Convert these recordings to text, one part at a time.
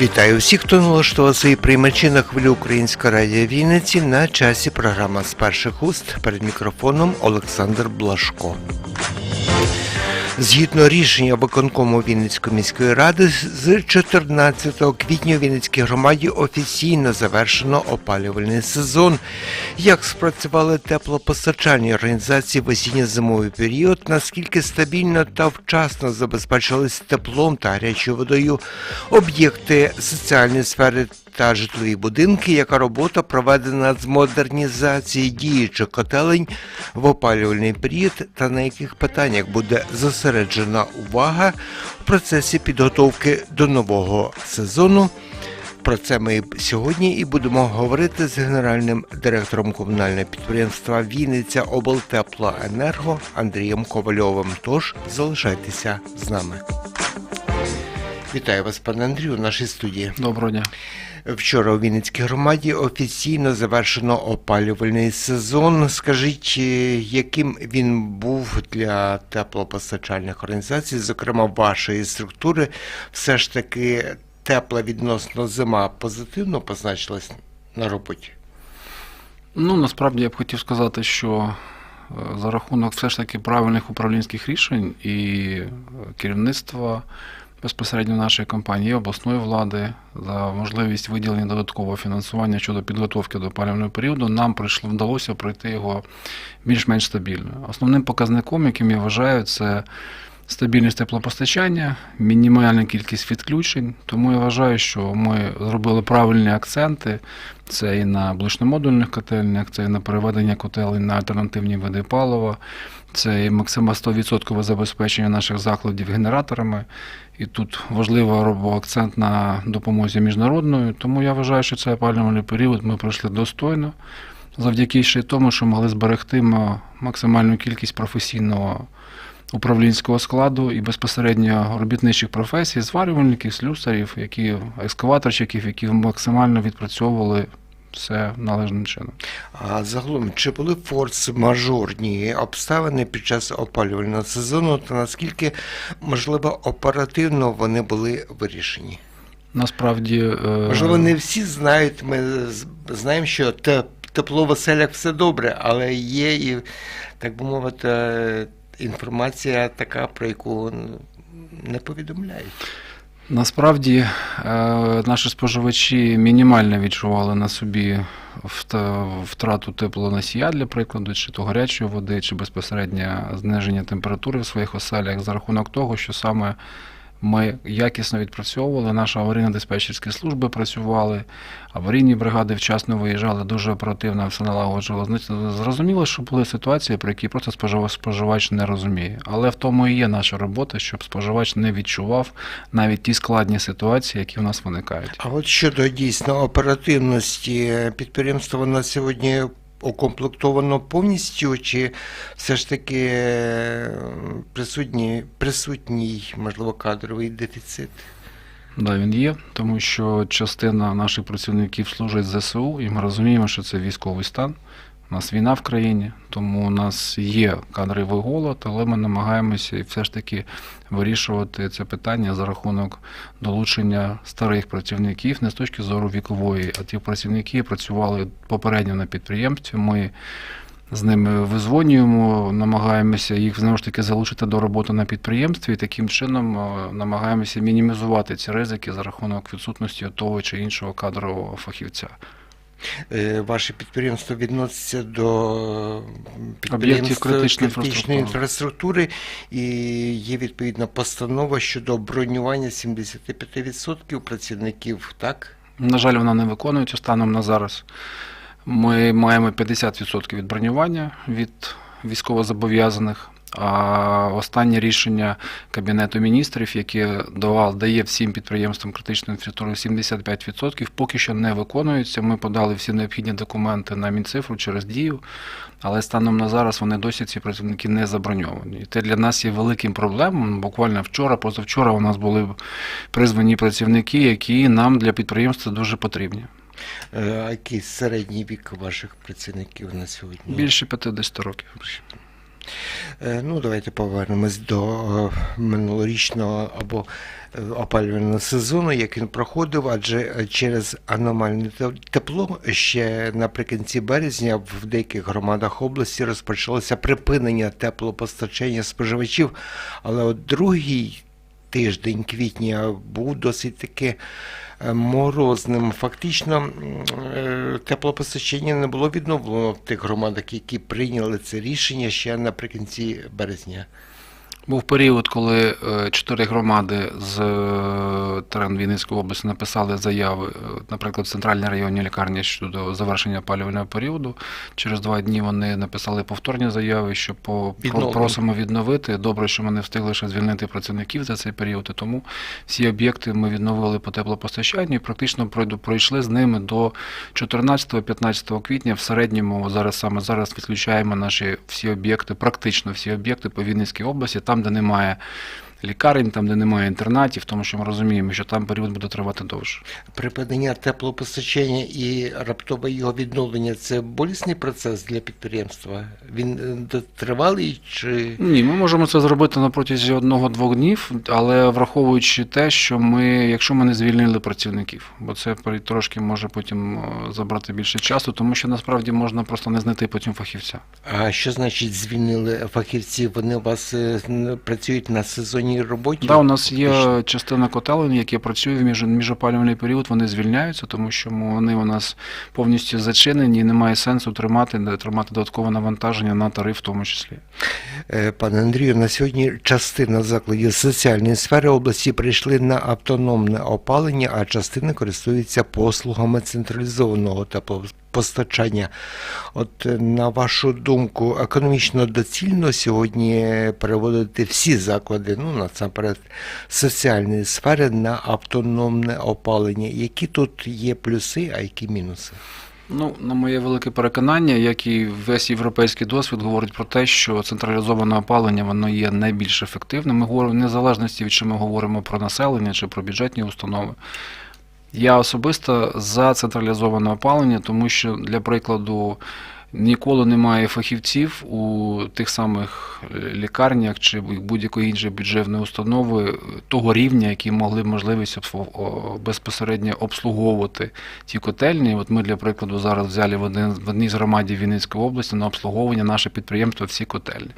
Вітаю всіх, хто налаштувався і приймачі на хвилю Українська радіо Вінниці на часі програма з перших уст перед мікрофоном Олександр Блашко. Згідно рішення виконкому Вінницької міської ради, з 14 квітня у Вінницькій громаді офіційно завершено опалювальний сезон. Як спрацювали теплопостачальні організації в осінньо-зимовий період, наскільки стабільно та вчасно забезпечились теплом та гарячою водою об'єкти соціальної сфери та житлові будинки, яка робота проведена з модернізації діючих котелень в опалювальний період та на яких питаннях буде зосереджена увага в процесі підготовки до нового сезону. Про це ми сьогодні і будемо говорити з генеральним директором комунального підприємства Вінниця Облтеплоенерго Андрієм Ковальовим. Тож залишайтеся з нами. Вітаю вас, пане Андрію, в нашій студії. Доброго дня. Вчора у Вінницькій громаді офіційно завершено опалювальний сезон. Скажіть, е, яким він був для теплопостачальних організацій, зокрема вашої структури, все ж таки тепла відносно зима позитивно позначилась на роботі? Ну насправді я б хотів сказати, що е, за рахунок все ж таки правильних управлінських рішень і е, керівництва безпосередньо нашої компанії, обласної влади за можливість виділення додаткового фінансування щодо підготовки до опалювального періоду, нам прийшло вдалося пройти його більш-менш стабільно. Основним показником, яким я вважаю, це стабільність теплопостачання, мінімальна кількість відключень. Тому я вважаю, що ми зробили правильні акценти. Це і на блочномодульних котельнях, це і на переведення котелень на альтернативні види палива, це і максимально 100% забезпечення наших закладів генераторами. І тут важливо робив акцент на допомозі міжнародної. Тому я вважаю, що цей опалювальний період ми пройшли достойно, завдяки ще тому, що могли зберегти максимальну кількість професійного управлінського складу і безпосередньо робітничих професій, зварювальників, слюсарів, які екскаваторщиків, які максимально відпрацьовували все належним чином. А загалом, чи були форс-мажорні обставини під час опалювального сезону, та наскільки можливо оперативно вони були вирішені? Насправді, е, Можливо, не всі знають. Ми знаємо, що тепло в оселях все добре, але є і, так би мовити, інформація така, про яку не повідомляють. Насправді е, наші споживачі мінімально відчували на собі втрату теплоносія, для прикладу, чи то гарячої води, чи безпосередньо зниження температури в своїх оселях за рахунок того, що саме ми якісно відпрацьовували, наші аварійно-диспетчерські служби працювали, аварійні бригади вчасно виїжджали, дуже оперативно все налагоджувало. Зрозуміло, що були ситуації, про які просто спожива- споживач не розуміє. Але в тому і є наша робота, щоб споживач не відчував навіть ті складні ситуації, які в нас виникають. А от щодо дійсно оперативності, підприємство на сьогодні укомплектовано повністю, чи все ж таки присутні, присутній, присутній, можливо, кадровий дефіцит? Да, він є, тому що частина наших працівників служить ЗСУ, і ми розуміємо, що це військовий стан. У нас війна в країні, тому у нас є кадровий голод, але ми намагаємося і все ж таки вирішувати це питання за рахунок долучення старих працівників не з точки зору вікової, а ті працівники працювали попередньо на підприємстві. Ми з ними визвонюємо, намагаємося їх знову ж таки залучити до роботи на підприємстві і таким чином е, намагаємося мінімізувати ці ризики за рахунок відсутності того чи іншого кадрового фахівця. Е, Ваше підприємство відноситься до підприємств критичної критичної інфраструктури. інфраструктури і є відповідна постанова щодо бронювання 75% працівників, так? На жаль, вона не виконується станом на зараз. Ми маємо 50% від бронювання від військовозобов'язаних. А останнє рішення Кабінету міністрів, яке давав, дає всім підприємствам критичної інфраструктури 75%, поки що не виконується. Ми подали всі необхідні документи на Мінцифру через дію, але станом на зараз вони досі ці працівники не заброньовані. І це для нас є великим проблемом. Буквально вчора, позавчора у нас були призвані працівники, які нам для підприємства дуже потрібні. Е, А який середній вік ваших працівників на сьогодні? Більше 50 років. Е, Ну, давайте повернемось до е, минулорічного або е, опалювального сезону, як він проходив, адже через аномальне тепло ще наприкінці березня в деяких громадах області розпочалося припинення теплопостачання споживачів, але от другий тиждень квітня був досить таки е, морозним. Фактично е, теплопостачання не було відновлено в тих громадах, які прийняли це рішення ще наприкінці березня. Був період, коли е, чотири громади з е, терен Вінницької області написали заяви, е, наприклад, в центральній районній лікарні щодо завершення опалювального періоду. Через два дні вони написали повторні заяви, що по, Відновлення. просимо відновити. Добре, що ми не встигли ще звільнити працівників за цей період, і тому всі об'єкти ми відновили по теплопостачанню і практично пройшли з ними до 14-15 квітня. В середньому зараз саме зараз відключаємо наші всі об'єкти, практично всі об'єкти по Вінницькій області, там, де немає лікарень, там, де немає інтернатів, тому що ми розуміємо, що там період буде тривати довше. Припинення теплопостачання і раптове його відновлення це болісний процес для підприємства. Він е, тривалий чи Ні, ми можемо це зробити на протязі одного-двох днів, але враховуючи те, що ми, якщо ми не звільнили працівників, бо це трошки може потім е, забрати більше часу, тому що насправді можна просто не знайти потім фахівця. а що значить звільнили фахівців? Вони у вас е, працюють на сезонній роботі? Да, у нас є частина котелень, які працює в між, міжопалювальний період, вони звільняються, тому що вони у нас повністю зачинені і немає сенсу тримати, тримати додаткове навантаження на тариф в тому числі. Е, Пане Андрію, на сьогодні частина закладів соціальної сфери області прийшли на автономне опалення, а частина користується послугами централізованого теплопостачання. От е, на вашу думку, економічно доцільно сьогодні переводити всі заклади, ну насамперед соціальної сфери на автономне опалення. Які тут є плюси, а які мінуси? Ну, на моє велике переконання, як і весь європейський досвід говорить про те, що централізоване опалення воно є найбільш ефективним. Ми говоримо в незалежності від чи ми говоримо про населення чи про бюджетні установи. Я особисто за централізоване опалення, тому що, для прикладу, ніколи немає фахівців у тих самих е, лікарнях чи будь-якої іншої бюджетної установи того рівня, які могли б можливість безпосередньо обслуговувати ті котельні. От ми, для прикладу, зараз взяли в, одній з громадів Вінницької області на обслуговування наше підприємство всі котельні.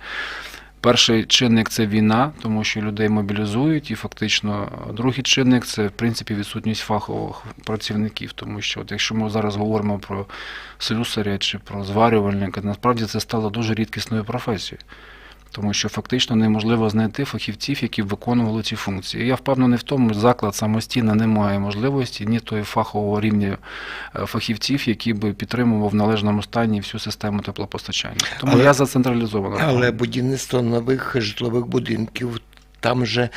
Перший чинник це війна, тому що людей мобілізують, і фактично другий чинник це в принципі відсутність фахових працівників. Тому що, от якщо ми зараз говоримо про слюсаря чи про зварювальника, насправді це стало дуже рідкісною професією. Тому що фактично неможливо знайти фахівців, які б виконували ці функції. Я впевнений в тому, що заклад самостійно не має можливості ні тої фахового рівня е, фахівців, які би підтримував в належному стані всю систему теплопостачання. Тому Але- я за централізовано. Але будівництво нових житлових будинків там же,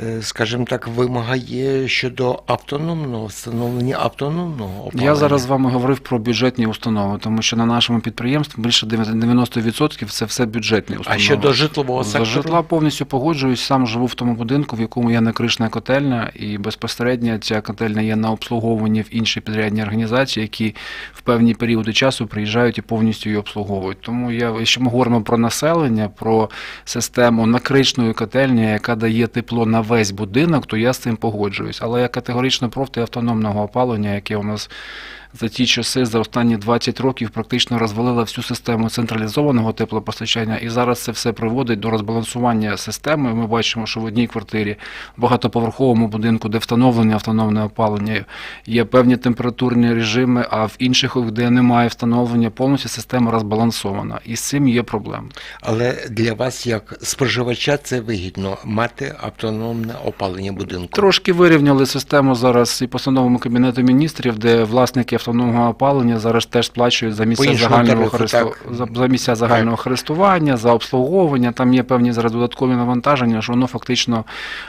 е, скажімо так, вимагає щодо автономного встановлення автономного опалення. Я зараз з вами говорив про бюджетні установи, тому що на нашому підприємстві більше 90% це все бюджетні установи. А щодо житлового За житла повністю погоджуюсь. Сам живу в тому будинку, в якому є накришна котельня, і безпосередньо ця котельня є на обслуговуванні в інші підрядні організації, які в певні періоди часу приїжджають і повністю її обслуговують. Тому я, якщо ми говоримо про населення, про систему накришної котельні, яка дає тепло на весь будинок, то я з цим погоджуюсь. Але я категорично проти автономного опалення, яке у нас за ті часи, за останні 20 років, практично розвалила всю систему централізованого теплопостачання, і зараз це все приводить до розбалансування системи. Ми бачимо, що в одній квартирі, в багатоповерховому будинку, де встановлене автономне опалення, є певні температурні режими, а в інших, де немає встановлення, повністю система розбалансована. І з цим є проблема. Але для вас, як споживача, це вигідно мати автономне опалення будинку. Трошки вирівняли систему зараз і постановами Кабінету міністрів, де власники автономного опалення зараз теж сплачують за місця загального користу... за, за місця загального користування, за обслуговування. Там є певні зараз додаткові навантаження, що воно фактично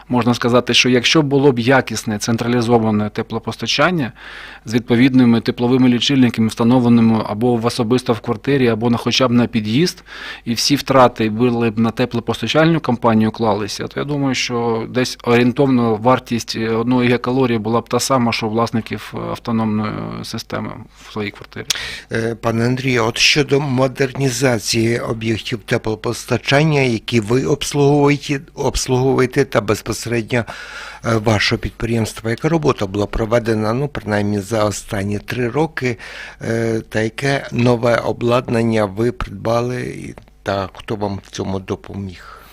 можна сказати, що якщо було б якісне централізоване теплопостачання з відповідними тепловими лічильниками, встановленими або в особисто в квартирі, або на хоча б на під'їзд, і всі втрати були б на теплопостачальну компанію клалися, то я думаю, що десь орієнтовно вартість одної гекалорії була б та сама, що власників автономної системи. Системи в своїй квартирі. Е, Пане Андрію, от щодо модернізації об'єктів теплопостачання, які ви обслуговуєте, обслуговуєте та безпосередньо е, ваше підприємство, яка робота була проведена, ну, принаймні за останні три роки, е, та яке нове обладнання ви придбали, та хто вам в цьому допоміг?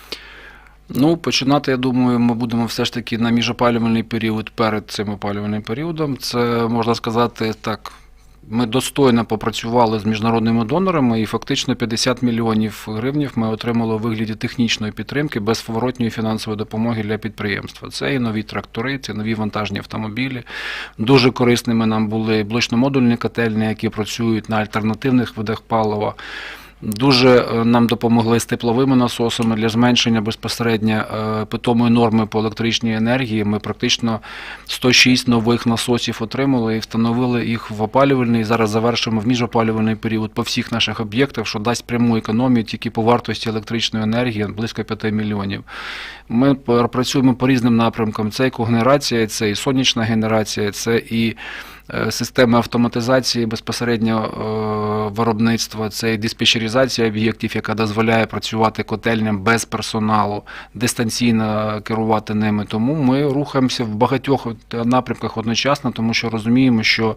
Ну, починати, я думаю, ми будемо все ж таки на міжопалювальний період перед цим опалювальним періодом. Це можна сказати так. Ми достойно попрацювали з міжнародними донорами, і фактично 50 мільйонів гривнів ми отримали у вигляді технічної підтримки безповоротньої фінансової допомоги для підприємства. Це і нові трактори, це нові вантажні автомобілі. Дуже корисними нам були блочно-модульні котельні, які працюють на альтернативних видах палива. Дуже е, нам допомогли з тепловими насосами для зменшення безпосередньо е, питомої норми по електричній енергії. Ми практично 106 нових насосів отримали і встановили їх в опалювальний. Зараз завершуємо в міжопалювальний період по всіх наших об'єктах, що дасть пряму економію тільки по вартості електричної енергії близько 5 мільйонів. Ми працюємо по різним напрямкам. Це і когенерація, це і сонячна генерація, це і системи автоматизації безпосередньо е, виробництва, це і диспетчеризація об'єктів, яка дозволяє працювати котельням без персоналу, дистанційно керувати ними. Тому ми рухаємося в багатьох напрямках одночасно, тому що розуміємо, що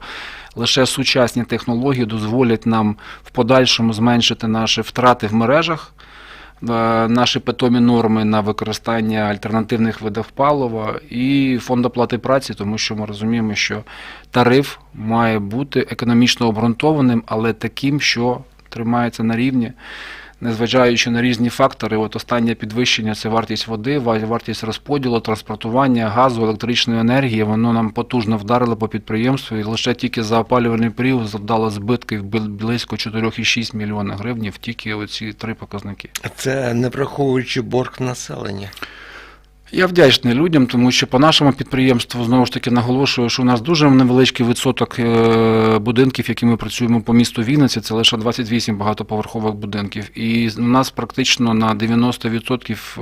лише сучасні технології дозволять нам в подальшому зменшити наші втрати в мережах. Е, Наші питомі норми на використання альтернативних видів палива і фонд оплати праці, тому що ми розуміємо, що тариф має бути економічно обґрунтованим, але таким, що тримається на рівні, незважаючи на різні фактори. От останнє підвищення це вартість води, вартість розподілу, транспортування, газу, електричної енергії. Воно нам потужно вдарило по підприємству, і лише тільки за опалювальний період завдало збитків близько 4,6 мільйона гривнів, тільки оці три показники. Це не враховуючи борг населення. Я вдячний людям, тому що по нашому підприємству знову ж таки наголошую, що у нас дуже невеличкий відсоток е, будинків, які ми працюємо по місту Вінниці. Це лише 28 багатоповерхових будинків. І у нас практично на 90% е,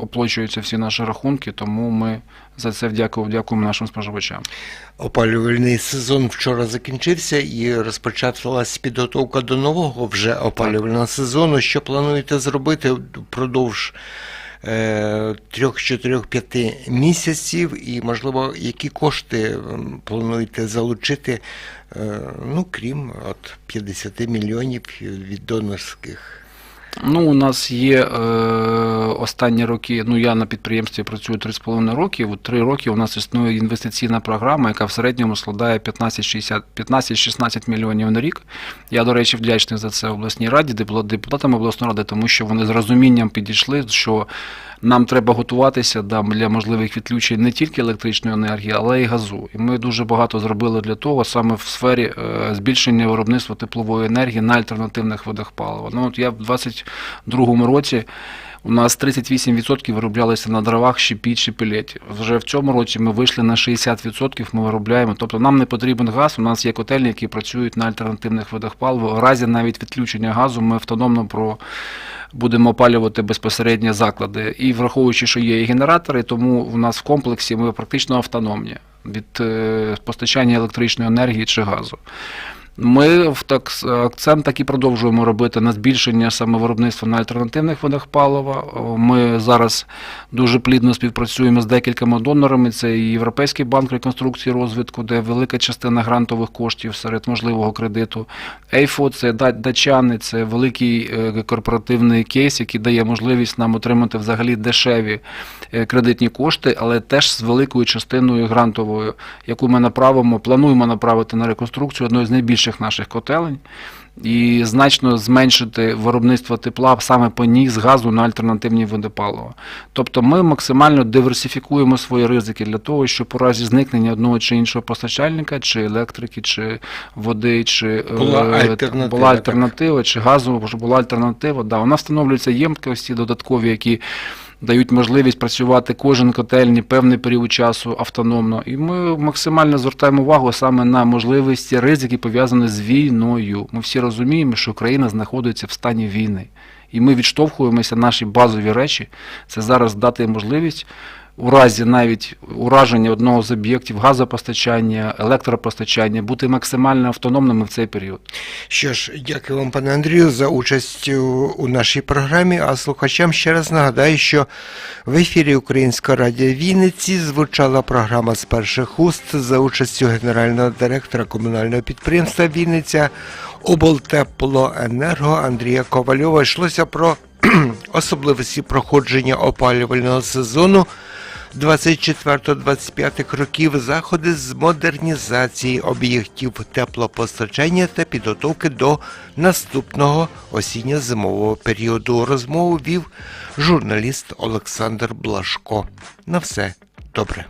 оплачуються всі наші рахунки, тому ми за це вдякуємо, дякуємо нашим споживачам. Опалювальний сезон вчора закінчився і розпочалась підготовка до нового вже опалювального сезону. Що плануєте зробити впродовж е, трьох, чотирьох, п'яти місяців, і, можливо, які кошти плануєте залучити, е, ну, крім от 50 мільйонів від донорських? Ну, у нас є е, останні роки. Ну, я на підприємстві працюю 3,5 роки. У 3 роки у нас існує інвестиційна програма, яка в середньому складає 15-60 15-16 мільйонів на рік. Я, до речі, вдячний за це обласній раді, депу- депутатам обласної ради, тому що вони з розумінням підійшли, що нам треба готуватися для можливих відключень не тільки електричної енергії, але й газу. І ми дуже багато зробили для того, саме в сфері е, збільшення виробництва теплової енергії на альтернативних видах палива. Ну, от я в 22-му році. У нас 38% вироблялися на дровах, щепі чи пелеті. Вже в цьому році ми вийшли на 60%, ми виробляємо. Тобто нам не потрібен газ, у нас є котельні, які працюють на альтернативних видах палива. У разі навіть відключення газу ми автономно про будемо опалювати безпосередньо заклади. І враховуючи, що є і генератори, тому в нас в комплексі ми практично автономні від е, постачання електричної енергії чи газу. Ми в так акцент так і продовжуємо робити на збільшення саме виробництва на альтернативних видах палива. Ми зараз дуже плідно співпрацюємо з декількома донорами. Це і Європейський банк реконструкції і розвитку, де велика частина грантових коштів серед можливого кредиту. ЕЙФО це да- датчани, це великий е, корпоративний кейс, який дає можливість нам отримати взагалі дешеві е, кредитні кошти, але теж з великою частиною грантовою, яку ми направимо, плануємо направити на реконструкцію одної з найбільших наших котелень. І значно зменшити виробництво тепла саме по ній з газу на альтернативні види палива. Тобто ми максимально диверсифікуємо свої ризики для того, щоб у разі зникнення одного чи іншого постачальника, чи електрики, чи води, чи е, Була альтернатива, була альтернатива чи газу, щоб була альтернатива. Да, у нас встановлюються ємкості додаткові, які дають можливість працювати кожен котельні певний період часу автономно. І ми максимально звертаємо увагу саме на можливості ризики, пов'язані з війною. Ми всі розуміємо, що Україна знаходиться в стані війни. І ми відштовхуємося наші базові речі. Це зараз дати можливість у разі навіть ураження одного з об'єктів газопостачання, електропостачання бути максимально автономними в цей період. Що ж, дякую вам, пане Андрію, за участь у, нашій програмі. А слухачам ще раз нагадаю, що в ефірі Українського радіо Вінниці звучала програма з перших уст за участю генерального директора комунального підприємства Вінниця облтеплоенерго Андрія Ковальова. Йшлося про особливості проходження опалювального сезону 24-25 років заходи з модернізації об'єктів теплопостачання та підготовки до наступного осінньо-зимового періоду. Розмову вів журналіст Олександр Блашко. На все добре.